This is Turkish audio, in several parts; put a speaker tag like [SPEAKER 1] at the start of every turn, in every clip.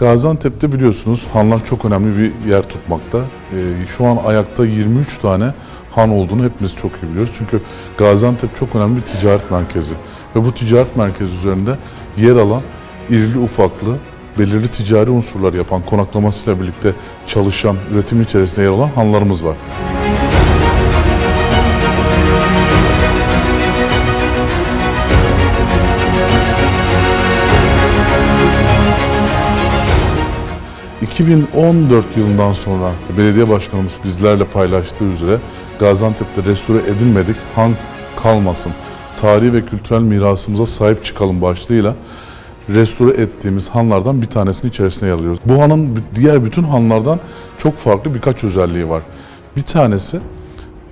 [SPEAKER 1] Gaziantep'te biliyorsunuz hanlar çok önemli bir yer tutmakta. Ee, şu an ayakta 23 tane han olduğunu hepimiz çok iyi biliyoruz. Çünkü Gaziantep çok önemli bir ticaret merkezi. Ve bu ticaret merkezi üzerinde yer alan irili ufaklı belirli ticari unsurlar yapan, konaklamasıyla birlikte çalışan, üretim içerisinde yer alan hanlarımız var. ...2014 yılından sonra belediye başkanımız bizlerle paylaştığı üzere Gaziantep'te restore edilmedik, han kalmasın, tarihi ve kültürel mirasımıza sahip çıkalım başlığıyla restore ettiğimiz hanlardan bir tanesini içerisine yer alıyoruz. Bu hanın diğer bütün hanlardan çok farklı birkaç özelliği var. Bir tanesi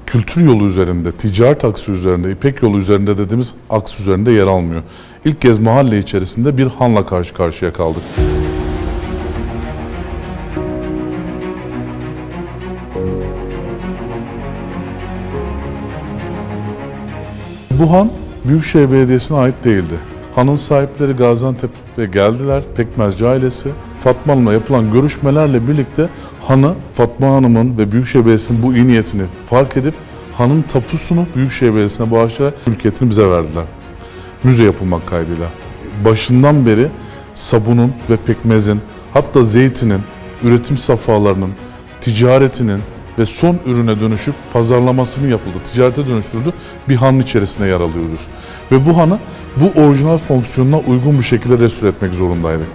[SPEAKER 1] kültür yolu üzerinde, ticaret aksı üzerinde, İpek yolu üzerinde dediğimiz aks üzerinde yer almıyor. İlk kez mahalle içerisinde bir hanla karşı karşıya kaldık. Bu han Büyükşehir Belediyesi'ne ait değildi. Hanın sahipleri Gaziantep'e geldiler, Pekmezci ailesi. Fatma Hanım'la yapılan görüşmelerle birlikte hanı Fatma Hanım'ın ve Büyükşehir Belediyesi'nin bu iyi niyetini fark edip hanın tapusunu Büyükşehir Belediyesi'ne bağışlayarak mülkiyetini bize verdiler. Müze yapılmak kaydıyla. Başından beri sabunun ve pekmezin hatta zeytinin, üretim safhalarının, ticaretinin ve son ürüne dönüşüp pazarlamasını yapıldı, ticarete dönüştürüldü bir hanın içerisinde yer alıyoruz. Ve bu hanı bu orijinal fonksiyonuna uygun bir şekilde restore etmek zorundaydık.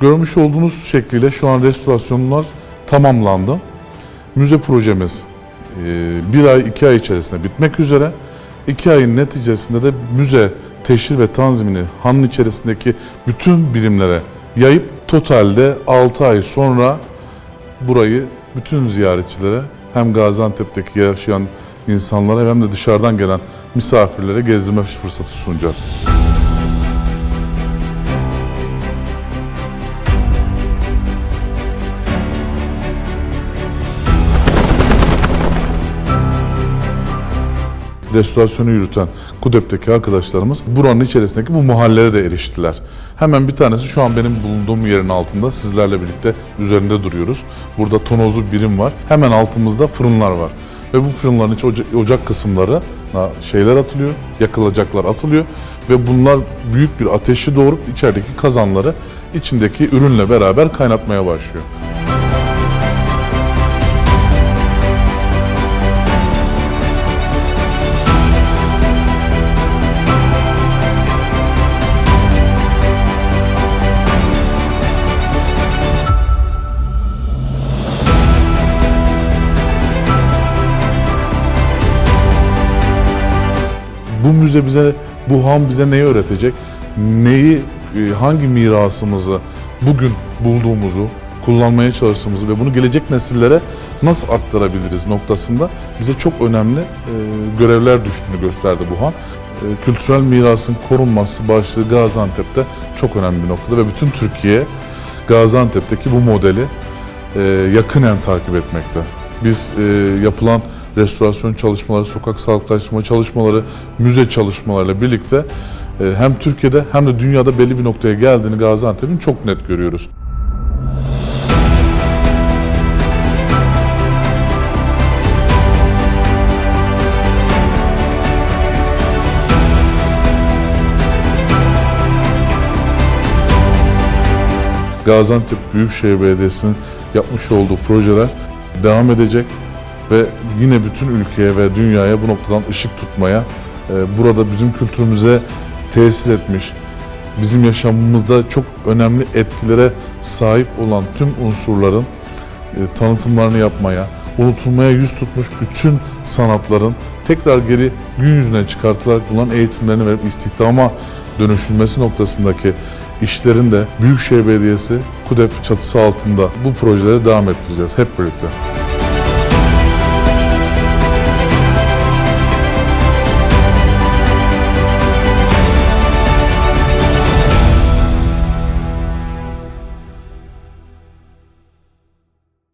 [SPEAKER 1] Görmüş olduğunuz şekliyle şu an restorasyonlar tamamlandı. Müze projemiz e, bir ay, iki ay içerisinde bitmek üzere. İki ayın neticesinde de müze teşhir ve tanzimini hanın içerisindeki bütün birimlere yayıp totalde 6 ay sonra burayı bütün ziyaretçilere hem Gaziantep'teki yaşayan insanlara hem de dışarıdan gelen misafirlere gezdirme fırsatı sunacağız. Restorasyonu yürüten KUDEP'teki arkadaşlarımız buranın içerisindeki bu mahallelere de eriştiler. Hemen bir tanesi şu an benim bulunduğum yerin altında sizlerle birlikte üzerinde duruyoruz. Burada tonozlu birim var. Hemen altımızda fırınlar var. Ve bu fırınların iç oca- ocak kısımları şeyler atılıyor, yakılacaklar atılıyor ve bunlar büyük bir ateşi doğurup içerideki kazanları içindeki ürünle beraber kaynatmaya başlıyor. Müze bize, bu han bize neyi öğretecek? Neyi, e, hangi mirasımızı bugün bulduğumuzu, kullanmaya çalıştığımızı ve bunu gelecek nesillere nasıl aktarabiliriz noktasında bize çok önemli e, görevler düştüğünü gösterdi bu han. E, kültürel mirasın korunması başlığı Gaziantep'te çok önemli bir noktada ve bütün Türkiye Gaziantep'teki bu modeli yakinen takip etmekte. Biz yapılan restorasyon çalışmaları, sokak sağlıklaştırma çalışmaları, müze çalışmalarıyla birlikte e, hem Türkiye'de hem de dünyada belli bir noktaya geldiğini Gaziantep'in çok net görüyoruz. Gaziantep Büyükşehir Belediyesi'nin yapmış olduğu projeler devam edecek ve yine bütün ülkeye ve dünyaya bu noktadan ışık tutmaya, e, burada bizim kültürümüze tesir etmiş, bizim yaşamımızda çok önemli etkilere sahip olan tüm unsurların e, tanıtımlarını yapmaya, unutulmaya yüz tutmuş bütün sanatların tekrar geri gün yüzüne çıkartılarak bulunan eğitimlerini verip istihdama dönüşülmesi noktasındaki işlerin de Büyükşehir Belediyesi KUDEP çatısı altında bu projelere devam ettireceğiz hep birlikte.